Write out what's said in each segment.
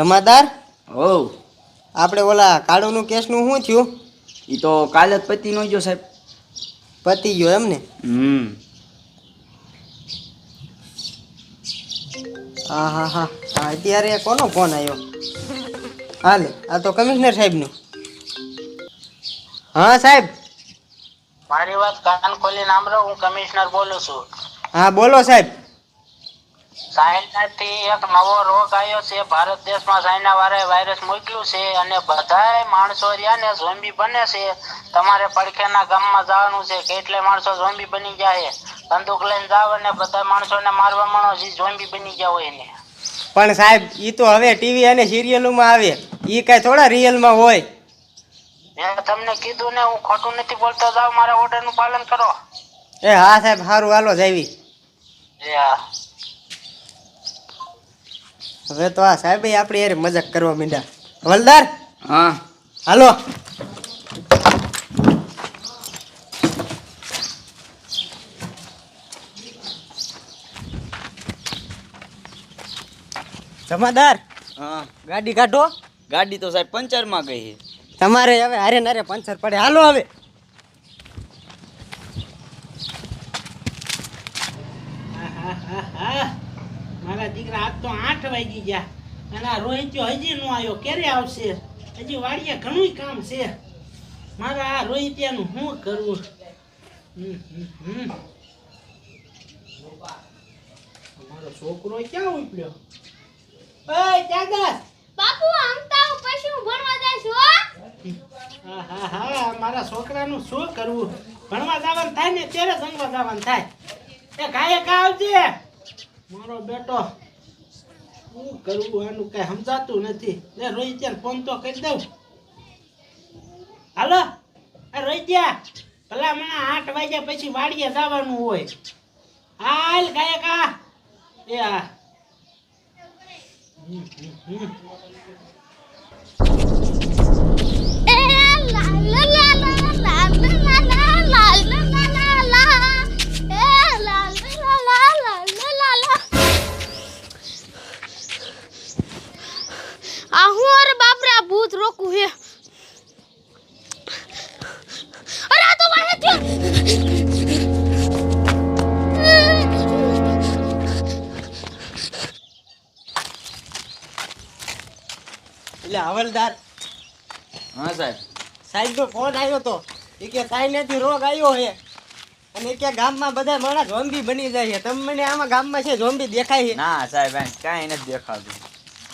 જમાદાર? હોવ આપણે ઓલા કાળુનું કેસનું શું થયું? એ તો કાલે જ પતિ નો ગયો સાહેબ. પતી ગયો એમ ને હમ. હા હા હા. હા, અત્યારે કોનો ફોન આવ્યો હાલે આ તો કમિશનર સાહેબનું. હા સાહેબ? મારી વાત કાન ખોલી સાંભળો હું કમિશનર બોલું છું. હા બોલો સાહેબ. ચાઇનાથી એક નવો રોગ આવ્યો છે. ભારત દેશમાં ચાઇના વાળાએ વાયરસ મોકલ્યું છે અને બધાય માણસો રહ્યા ને ઝોમ્બી બને છે. તમારે પડખેના ગામમાં જવાનું છે. કેટલાય માણસો ઝોમ્બી બની જાય બંદૂક લઈને જાવ અને બધા માણસોને મારવા માણો જે ઝોમ્બી બની ગયા હોય ને. પણ સાહેબ એ તો હવે ટીવી અને સિરિયલોમાં આવે. એ કઈ થોડા રિયલમાં હોય. મેં તમને કીધું ને હું ખોટું નથી બોલતો. જાવ મારા ઓર્ડરનું પાલન કરો. એ હા સાહેબ સારું હાલો જાવી એ હા. હવે તો આ સાહેબ આપણે યાર મજાક કરવા માંડ્યા. હવલદાર? હા. હાલો. જમાદાર હા. ગાડી કાઢો. ગાડી તો સાહેબ પંચરમાં ગઈ તમારે હવે હારે નારે પંચર પડે. હાલો હવે. મારા દીકરા આજ તો આઠ વાગી ગયા. અને આ રોહિત્યો હજી નો આવ્યો ક્યારે આવશે? હજી વાડીએ ઘણું કામ છે. મારા આ રોહિત્યાનું શું કરવું? હમ, હમ, હમ. મારો છોકરો ક્યાં ઉપડ્યો? ઓય ત્યાગસ બાપુ આમતા હું પછી ભણવા જઈશ હો? હા હા હા મારા છોકરાનું શું કરવું? ભણવા જવાનું થાય ને ત્યારે જમવા જવાનું થાય. એ આવજે? મારો બેટો શું કરવું આનું કઈ સમજાતું નથી. લે રોહિત્યા ફોન તો કરી દઉં. હાલો? રોહિત્યા ભલા મને આઠ વાગ્યા પછી વાડીએ જવાનું હોય. હાલ ગાયકા. એ હા હમ, હમ. આ હે. અરે આ તો વાહે થયો એટલે હવલદાર. હા સાહેબ. સાહેબ તો ફોન આવ્યો તો. એ કે સાઈનેથી રોગ આવ્યો છે અને કે ગામમાં બધા માણસ ઝોમ્બી બની જાય છે તમને આમાં ગામમાં છે ઝોમ્બી દેખાય છે ના સાહેબ કાંઈ નથી દેખાતું.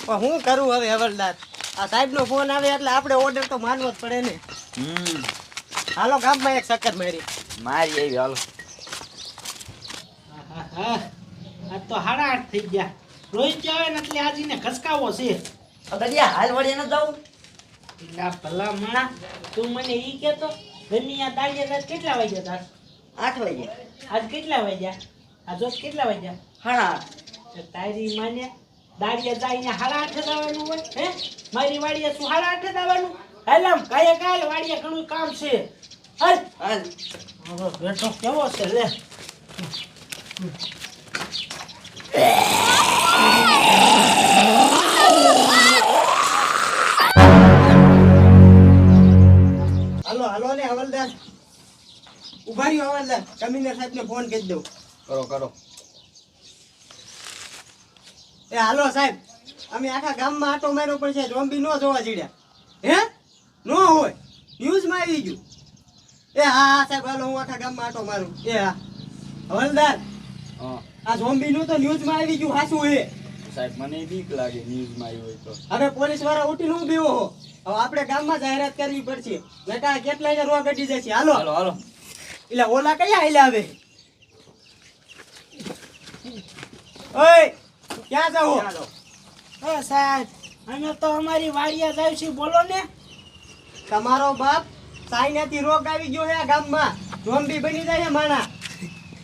પણ હું કરું હવે હવલદાર? આ સાહેબનો ફોન આવે એટલે આપણે ઓર્ડર તો માનવો જ પડે ને. હમ. હાલો ગામમાં એક ચક્કર મારી. મારી આવી હાલો. આજ તો હાડા આઠ થઈ ગયા. રોહિત આવે ને એટલે આજીને ખસકાવો છે. દરિયા હાલ વળી ન જાઉં. ના ભલા માણા તું મને ઈ કેતો આ દાડિયા તાર કેટલા વાગ્યા તાર? આઠ વાગ્યા. આજ કેટલા વાગ્યા? આ જોત કેટલા વાગ્યા? આઠ તારી માને દાડિયા જાઈને હાડા આઠે જવાનું હોય હે? મારી વાડીએ શું હાડા આઠે જવાનું હાલમ કાય કાલ વાડીએ ઘણું કામ છે. હાલ. હાલ. હવે બેઠો કેવો છે લે. હાલો હાલો ને હવલદાર. ઊભા રહ્યો હવલદાર. કમિશનર સાહેબને ફોન કરી દઉં. કરો કરો. એ હાલો સાહેબ અમે આખા ગામમાં આટો માર્યો પણ છે ઝોમ્બી નો જોવા જીડ્યા હે? નો હોય. ન્યૂઝમાં આવી ગયું. એ હા હા સાહેબ હાલો હું આખા ગામમાં આટો મારું. એ હા. હવલદાર હા. આ ઝોમ્બી નું તો ન્યૂઝમાં આવી ગયું હાસું હે. સાહેબ મને બીક લાગે ન્યૂઝમાં આવી હોય તો. હવે પોલીસવાળા ઉઠીને નું બીવો હો. હવે આપણે ગામમાં જાહેરાત કરવી પડશે. નકા કેટલાય રોગ ગટી જશે. હાલો. હાલો હાલો. એટલે ઓલા કયા હાલ્યા આવે? ઓય! ક્યાં જાવ હા સાહેબ અમે તો અમારી વાડિયા જાય છે બોલો ને. તમારો બાપ સાઈનાથી રોગ આવી ગયો છે આ ગામમાં. ઝોમ્બી બની જાય માણા.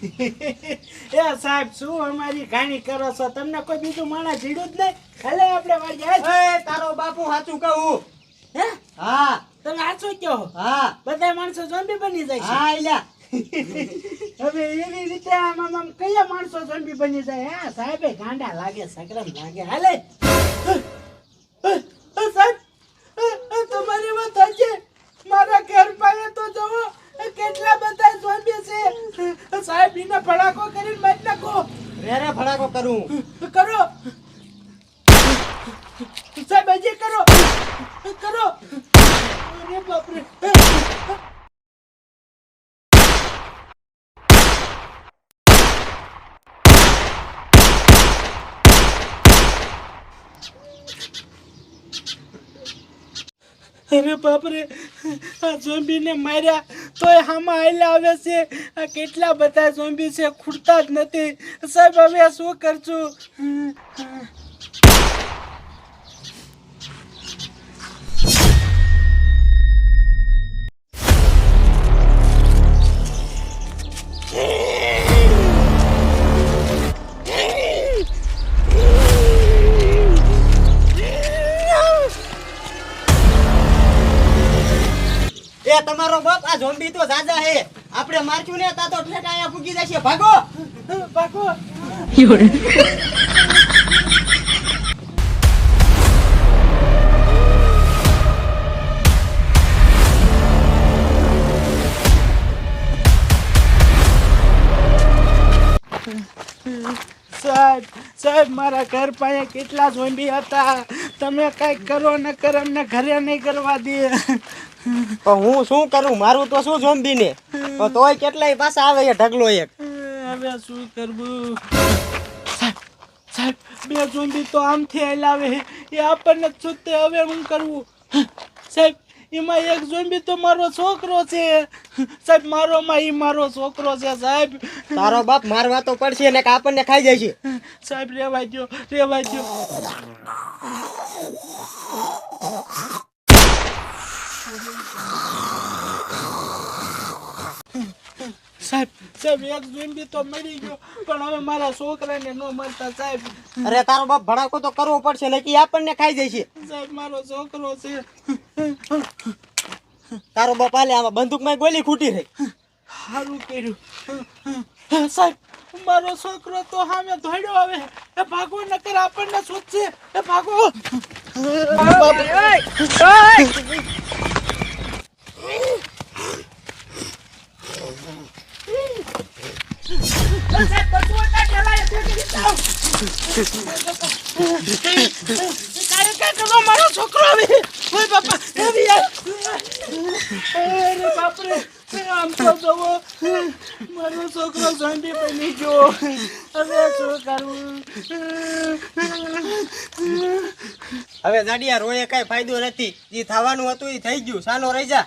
એ સાહેબ શું અમારી ઘાણી કરો છો? તમને કોઈ બીજું માણસ જીડું જ નહીં? ખાલે આપણે. ઓય તારો બાપુ સાચું કહું? હે? હા. તમે સાચું કહો? હા. બધા માણસો ઝોમ્બી બની જાય છે. હા એલા હવે એવી રીતે આમાં કયા માણસો સંભી બની જાય? હા સાહેબે ગાંડા લાગે સગરમ લાગે. હાલે. સાહેબ તમારી વાત સાચી. મારા ઘર પાસે તો જવો કેટલા બધા ઝોમ્બી છે. સાહેબ એને ફડાકો કરીને મારી નાખો. રેરે ફડાકો કરું. કરો. સાહેબ હજી કરો. કરો. બાપરે. અરે બાપરે, આ ઝોમ્બીને માર્યા. તોય હામાં આયલા આવે છે. આ કેટલા બધા ઝોમ્બી છે ખૂટતા જ નથી. સાહેબ, હવે શું કરશું? એ તમારો બાપ આ ઝોમ્બી તો જાજા હે. આપણે મારશું ને તા તો ઠેઠ અહીંયા ફૂગી જશે ભાગો. ભાગો. સાહેબ સાહેબ, મારા ઘર પાસે કેટલા ઝોમ્બી હતા. તમે કંઈક કરો ન કરો અમને ઘરે નહીં કરવા દે. પણ હું શું કરું? મારું તો શું ઝોમ્બી ને તોય કેટલાય પાછા આવે છે ઢગલો એક. હવે શું કરવું? સાહેબ બે ઝોમ્બી તો આમથી હલાવે એ આપણને જ છૂટતે હવે હું કરવું? સાહેબ એમાં એક ઝોમ્બી તો મારો છોકરો છે. સાહેબ મારો માં ઈ મારો છોકરો છે સાહેબ. તારો બાપ મારવા તો પડશે ને કે આપણને ખાઈ જાય છે. સાહેબ રેવાય દો રેવા દો સાહેબ. સાહેબ એક ઝોમ્બી તો મરી ગયો પણ હવે મારા છોકરાને ન મળતા સાહેબ. અરે તારો બાપ ભડાકો તો કરવો પડશે ને કે આપણને ખાઈ જાય છે સાહેબ મારો છોકરો છે. તારો બાપ હાલે આમાં બંદૂકમાં ગોલી ખૂટી રહી. સારું કર્યું. સાહેબ મારો છોકરો તો સામે ધોડ્યો આવે એ ભાગો નકર આપણને શોધશે. એ ભાગો કાંઈ કાંઈ કરો મારો છોકરો હવે શું કરવું હવે કઈ ફાયદો નથી. જે થવાનું હતું એ થઈ ગયું. સાનો રહી જા.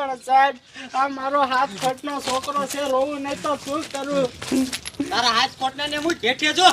પણ સાહેબ આ મારો હાથ ખટનો છોકરો છે રોવું નહીં તો શું કરું? તારા હાથ કોટના ને હું ઢેઠે જો